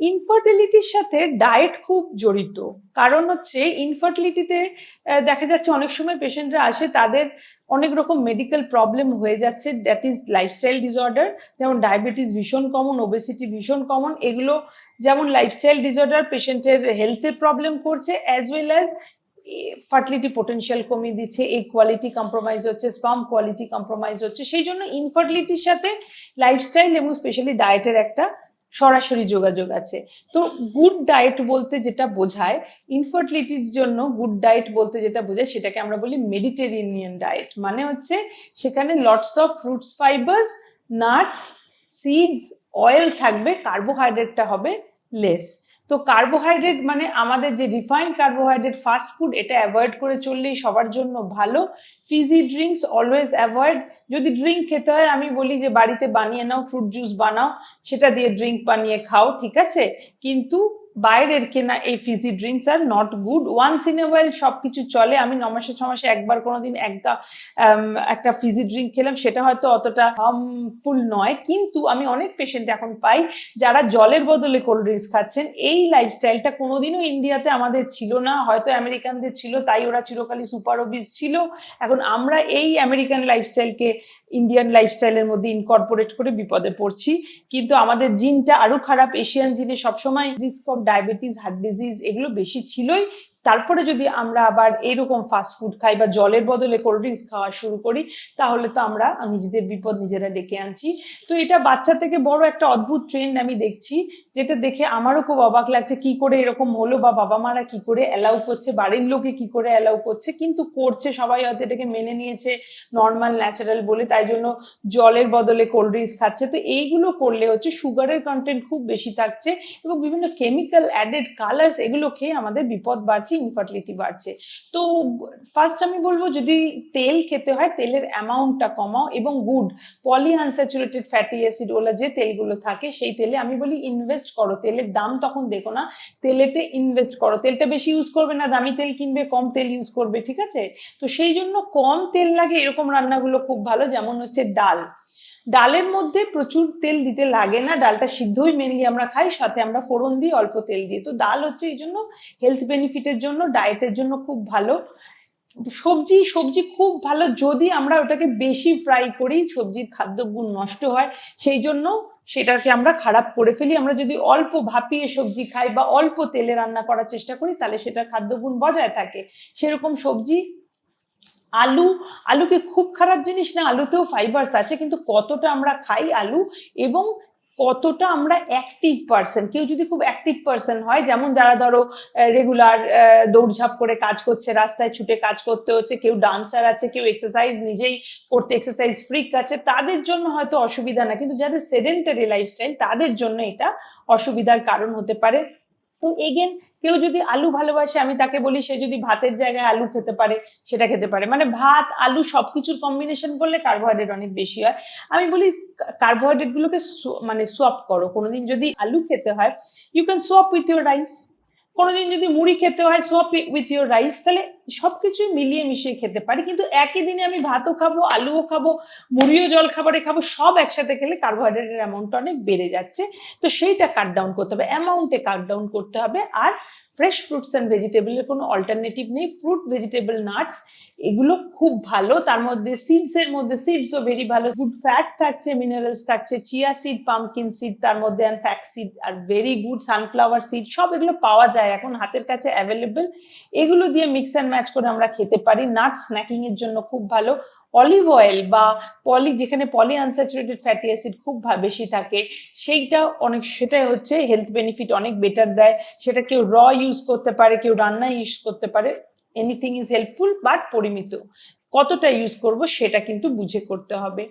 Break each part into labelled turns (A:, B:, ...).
A: ইনফার্টিলিটির সাথে ডায়েট খুব জড়িত। কারণ হচ্ছে ইনফার্টিলিটিতে দেখা যাচ্ছে অনেক সময় পেশেন্টরা আসে, তাদের অনেক রকম মেডিকেল প্রবলেম হয়ে যাচ্ছে দ্যাট ইজ লাইফস্টাইল ডিসঅর্ডার যেমন ডায়াবেটিস ভীষণ কমন ওবেসিটি ভীষণ কমন এগুলো যেমন লাইফস্টাইল ডিসঅর্ডার পেশেন্টের হেলথে প্রবলেম করছে as well as fertility potential কমিয়ে দিচ্ছে এই কোয়ালিটি কম্প্রোমাইজ হচ্ছে স্পাম কোয়ালিটি কম্প্রোমাইজ হচ্ছে, সেই জন্য ইনফার্টিলিটির সাথে লাইফস্টাইল এবং স্পেশালি ডায়েটের একটা সরাসরি যোগাযোগ আছে। তো গুড ডায়েট বলতে যেটা বোঝায় ইনফার্টিলিটির জন্য গুড ডায়েট বলতে যেটা বোঝায় সেটাকে আমরা বলি মেডিটেরেনিয়ান ডায়েট মানে হচ্ছে সেখানে lots of fruits fibres nuts seeds oil থাকবে কার্বোহাইড্রেটটা হবে লেস তো কার্বোহাইড্রেট মানে আমাদের যে রিফাইন্ড কার্বোহাইড্রেট ফাস্ট ফুড এটা অ্যাভয়েড করে চললেই সবার জন্য ভালো। ফিজি ড্রিঙ্কস অলওয়েজ অ্যাভয়েড যদি ড্রিঙ্ক খেতে হয়, আমি বলি যে বাড়িতে বানিয়ে নাও ফ্রুট জুস বানাও, সেটা দিয়ে ড্রিঙ্ক বানিয়ে খাও, ঠিক আছে? কিন্তু বাইরের কেনা এই fizzy drinks R not good once in a while সব কিছু চলে। আমি ন মাসে, ছ মাসে একবার কোনোদিন একটা একটা ফিজি ড্রিঙ্ক খেলাম। সেটা হয়তো অতটা হার্মফুল নয়। কিন্তু আমি অনেক পেশেন্ট এখন পাই যারা জলের বদলে কোল্ড ড্রিঙ্কস খাচ্ছেন। এই লাইফস্টাইলটা কোনোদিনও ইন্ডিয়াতে আমাদের ছিল না। হয়তো আমেরিকানদের ছিল, তাই ওরা চিরকালই সুপার ওবিস ছিল। এখন আমরা এই আমেরিকান লাইফস্টাইলকে ইন্ডিয়ান লাইফস্টাইলের মধ্যে ইনকর্পোরেট করে বিপদে পড়ছি। কিন্তু আমাদের জিনটা আরও খারাপ। এশিয়ান জিনে সবসময় risk of diabetes heart disease এগুলো বেশি ছিলই তারপরে যদি আমরা আবার এরকম ফাস্ট ফুড খাই বা জলের বদলে কোল্ড ড্রিঙ্কস খাওয়া শুরু করি, তাহলে তো আমরা নিজেদের বিপদ নিজেরা ডেকে আনছি। তো এটা বাচ্চা থেকে বড় একটা অদ্ভুত ট্রেন্ড আমি দেখছি, যেটা দেখে আমারও খুব অবাক লাগছে, কি করে এরকম হলো বা বাবা মারা কি করে অ্যালাউ করছে, বাড়ির লোকে কি করে অ্যালাউ করছে, কিন্তু করছে, সবাই হয়তো এটাকে মেনে নিয়েছে নর্মাল ন্যাচারাল বলে, তাই জন্য জলের বদলে কোল্ড ড্রিঙ্কস খাচ্ছে। তো এইগুলো করলে হচ্ছে সুগারের কন্টেন্ট খুব বেশি থাকছে এবং বিভিন্ন কেমিক্যাল অ্যাডেড কালার্স এগুলো খেয়ে আমাদের বিপদ বাড়ছে। ইনফার্টিলিটি বাড়ছে। তো ফার্স্ট আমি বলব, যদি তেল খেতে হয়, তেলের অ্যামাউন্টটা কমাও এবং good poly unsaturated fatty acid OLA যে তেলগুলো থাকে, সেই তেলে আমি বলি ইনভেস্ট করো। তেলের দাম তখন দেখো না, তেলেতে ইনভেস্ট করো। তেলটা বেশি ইউজ করবে না, দামি তেল কিনবে, কম তেল ইউজ করবে, ঠিক আছে? তো সেই জন্য কম তেল লাগে এরকম রান্নাগুলো খুব ভালো, যেমন হচ্ছে ডাল। ডালের মধ্যে প্রচুর তেল দিতে লাগে না, ডালটা সিদ্ধই মেনলি আমরা খাই, সাথে আমরা ফোড়ন দিই, অল্প তেল দিই। তো ডাল হচ্ছে এই জন্য হেলথ বেনিফিটের জন্য ডায়েটের জন্য খুব ভালো। সবজি সবজি খুব ভালো যদি আমরা ওটাকে বেশি ফ্রাই করি, সবজির খাদ্যগুণ নষ্ট হয়, সেই জন্য সেটাকে আমরা খারাপ করে ফেলি। আমরা যদি অল্প ভাপিয়ে সবজি খাই বা অল্প তেলে রান্না করার চেষ্টা করি, তাহলে সেটার খাদ্যগুণ বজায় থাকে। সেরকম সবজি আলু আলুকে খুব খারাপ জিনিস না? আলুতেও ফাইবার্স আছে, কিন্তু কতটা আমরা খাই আলু এবং কতটা আমরা অ্যাক্টিভ পার্সন কেউ যদি খুব অ্যাক্টিভ পার্সন হয়, যেমন যারা ধরো রেগুলার দৌড়ঝাঁপ করে কাজ করছে, রাস্তায় ছুটে কাজ করতে হচ্ছে, কেউ ডান্সার আছে, কেউ এক্সারসাইজ নিজেই করতে এক্সারসাইজ ফ্রিক আছে, তাদের জন্য হয়তো অসুবিধা না, কিন্তু যাদের সেডেন্টারি লাইফস্টাইল তাদের জন্য এটা অসুবিধার কারণ হতে পারে। তো এগেন কেউ যদি আলু ভালোবাসে, আমি তাকে বলি, সে যদি ভাতের জায়গায় আলু খেতে পারে, সেটা খেতে পারে। মানে ভাত, আলু সব কিছুর কম্বিনেশন করলে কার্বোহাইড্রেট অনেক বেশি হয়। আমি বলি কার্বোহাইড্রেটগুলোকে মানে সোয়াপ করো। কোনোদিন যদি আলু খেতে হয় you can swap with your rice কোনোদিন যদি মুড়ি খেতে হয় সোয়াপ উইথ ইউর রাইস তাহলে সবকিছুই মিলিয়ে মিশিয়ে খেতে পারি। কিন্তু একই দিনে আমি ভাতও খাব, আলুও খাব, মুড়িও জল খাবারে খাব, সব একসাথে খেলে কার্বোহাইড্রেটের অ্যামাউন্টটা অনেক বেড়ে যাচ্ছে। তো সেইটা কাট ডাউন করতে হবে অ্যামাউন্টে কাট ডাউন করতে হবে। আর ফ্রেশ ফ্রুটস অ্যান্ড ভেজিটেবলের কোনো অল্টারনেটিভ নেই। ফ্রুট ভেজিটেবল নাটস এগুলো খুব ভালো। তার মধ্যে সিডস এর মধ্যে সিডসও ভেরি ভালো। গুড ফ্যাট থাকছে মিনারেলস থাকছে চিয়া সিড পামকিন সিড তার মধ্যে অ্যান্ড ফ্যাক সিড আর ভেরি গুড সানফ্লাওয়ার সিড সব এগুলো পাওয়া যায়। এখন হাতের কাছে অ্যাভেলেবেল এগুলো দিয়ে মিক্স অ্যান্ড ম্যাচ করে আমরা খেতে পারি। নাট স্ন্যাকিং এর জন্য খুব ভালো। অলিভ অয়েল বা পলি যেখানে পলি আনস্যাচুরেটেড ফ্যাটি অ্যাসিড খুব বেশি থাকে, সেইটা অনেক, সেটাই হচ্ছে হেলথ বেনিফিট অনেক বেটার দেয়। সেটা কেউ র ইউজ করতে পারে, কেউ রান্নায় ইউজ করতে পারে। এনিথিং ইজ হেল্পফুল বাট পরিমিত। কতটা ইউজ করব সেটা কিন্তু বুঝে করতে হবে।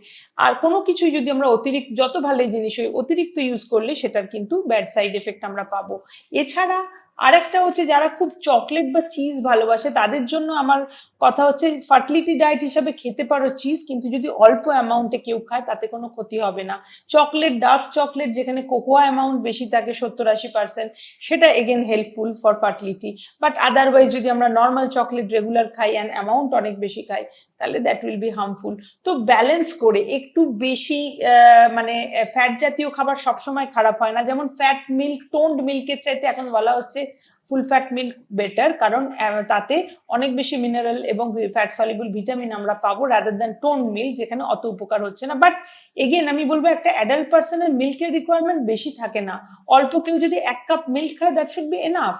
A: আর কোনো কিছুই যদি আমরা অতিরিক্ত, যত ভালো জিনিস হয়, অতিরিক্ত ইউজ করলে সেটার কিন্তু ব্যাড সাইড এফেক্ট আমরা পাবো। এছাড়া আরেকটা হচ্ছে যারা খুব চকলেট বা চিজ ভালোবাসে, তাদের জন্য আমার কথা হচ্ছে ফার্টিলিটি ডায়েট হিসাবে খেতে পারো চিজ কিন্তু যদি অল্প অ্যামাউন্টে কেউ খায়, তাতে কোনো ক্ষতি হবে না। চকলেট ডার্ক চকলেট যেখানে কোকোয়া অ্যামাউন্ট বেশি থাকে, সত্তর আশি পার্সেন্ট সেটা again helpful for fertility but otherwise যদি আমরা নর্মাল চকলেট রেগুলার খাই অ্যান্ড অ্যামাউন্ট অনেক বেশি খাই তাহলে দ্যাট উইল বি হার্মফুল তো ব্যালেন্স করে একটু বেশি মানে ফ্যাট জাতীয় খাবার সবসময় খারাপ হয় না। যেমন ফ্যাট মিল্ক টোন্ড মিল্কের চাইতে এখন বলা হচ্ছে ফুল ফ্যাট মিল্ক বেটার কারণ তাতে অনেক বেশি মিনারেল এবং ফ্যাট সলিবল ভিটামিন আমরা পাবো রাদার দ্যান টোন মিল্ক যেখানে অত উপকার হচ্ছে না। বাট এগেন আমি বলব একটা অ্যাডাল্ট পার্সনের মিল্কের রিকোয়ারমেন্ট বেশি থাকে না। অল্প কেউ যদি এক কাপ মিল্ক খায় দ্যাট শুড বি এনাফ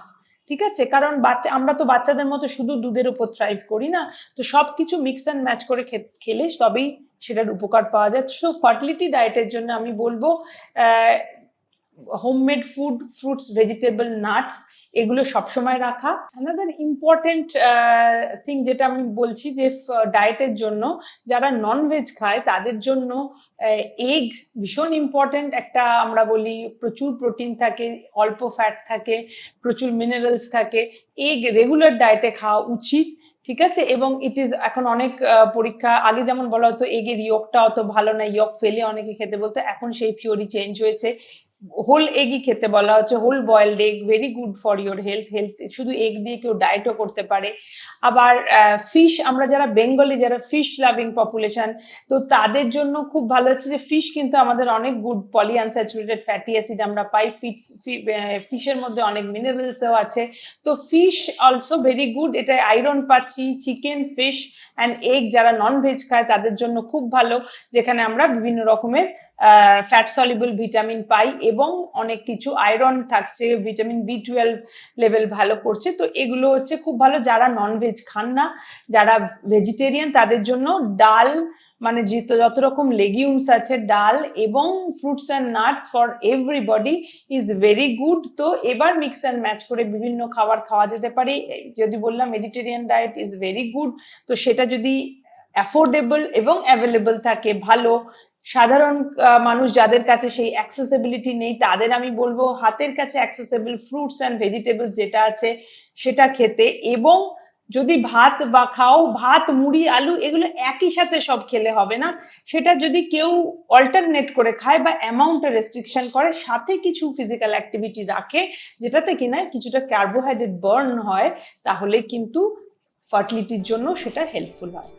A: ঠিক আছে? কারণ বাচ্চা, আমরা তো বাচ্চাদের মতো শুধু দুধের উপর থ্রাইভ করি না। তো সব কিছু মিক্স অ্যান্ড ম্যাচ করে খেলে তবেই সেটার উপকার পাওয়া যায়। সো ফার্টিলিটি ডায়েটের জন্য আমি বলব home made food fruits vegetable nuts এগুলো সবসময় রাখা। অ্যানাদার ইম্পর্টেন্ট থিং যেটা আমি বলছি যে ডায়েটের জন্য যারা নন ভেজ খায়, তাদের জন্য এগ ভীষণ ইম্পর্টেন্ট একটা আমরা বলি, প্রচুর প্রোটিন থাকে, অল্প ফ্যাট থাকে, প্রচুর মিনারেলস থাকে। এগ রেগুলার ডায়েটে খাওয়া উচিত, ঠিক আছে? এবং ইট ইজ এখন অনেক পরীক্ষা, আগে যেমন বলা হতো, এগের ইয়কটা অত ভালো না ইয়ক ফেলে অনেকে খেতে বলতো। এখন সেই থিওরি চেঞ্জ হয়েছে। হোল এগই খেতে বলা হচ্ছে whole boiled egg very good for your health health শুধু এগ দিয়ে কেউ ডায়েটও করতে পারে। আবার ফিশ আমরা যারা বেঙ্গলি যারা ফিশ লাভিং পপুলেশন তো তাদের জন্য খুব ভালো হচ্ছে যে ফিশ কিন্তু আমাদের অনেক good poly unsaturated fatty acid আমরা পাই ফিটস ফিশের মধ্যে অনেক মিনারেলসও আছে। তো ফিশ অলসো ভেরি গুড এটা আয়রন পাচ্ছি চিকেন ফিশ অ্যান্ড এগ যারা নন ভেজ খায় তাদের জন্য খুব ভালো, যেখানে আমরা বিভিন্ন রকমের ফ্যাট সলিবল ভিটামিন পাই এবং অনেক কিছু আয়রন থাকছে ভিটামিন বি টুয়েলভ লেভেল ভালো করছে। তো এগুলো হচ্ছে খুব ভালো যারা নন ভেজ খান না, যারা ভেজিটেরিয়ান তাদের জন্য ডাল মানে যত যত রকম লেগিউমস আছে, ডাল এবং fruits and nuts for everybody is very good তো এবার মিক্স অ্যান্ড ম্যাচ করে বিভিন্ন খাবার খাওয়া যেতে পারে। যদি বললাম Mediterranean diet is very good তো সেটা যদি অ্যাফোর্ডেবল এবং অ্যাভেলেবল থাকে, ভালো সাধারণ মানুষ যাদের কাছে সেই অ্যাক্সেসিবিলিটি নেই, তাদের আমি বলব হাতের কাছে অ্যাক্সেসেবল ফ্রুটস অ্যান্ড ভেজিটেবলস যেটা আছে সেটা খেতে এবং যদি ভাত বা খাও, ভাত, মুড়ি, আলু এগুলো একই সাথে সব খেলে হবে না। সেটা যদি কেউ অল্টারনেট করে খায় বা অ্যামাউন্টে রেস্ট্রিকশন করে, সাথে কিছু ফিজিক্যাল অ্যাক্টিভিটি রাখে যেটাতে কিনা কিছুটা কার্বোহাইড্রেট বার্ন হয়, তাহলে কিন্তু ফার্টিলিটির জন্য সেটা হেল্পফুল হয়।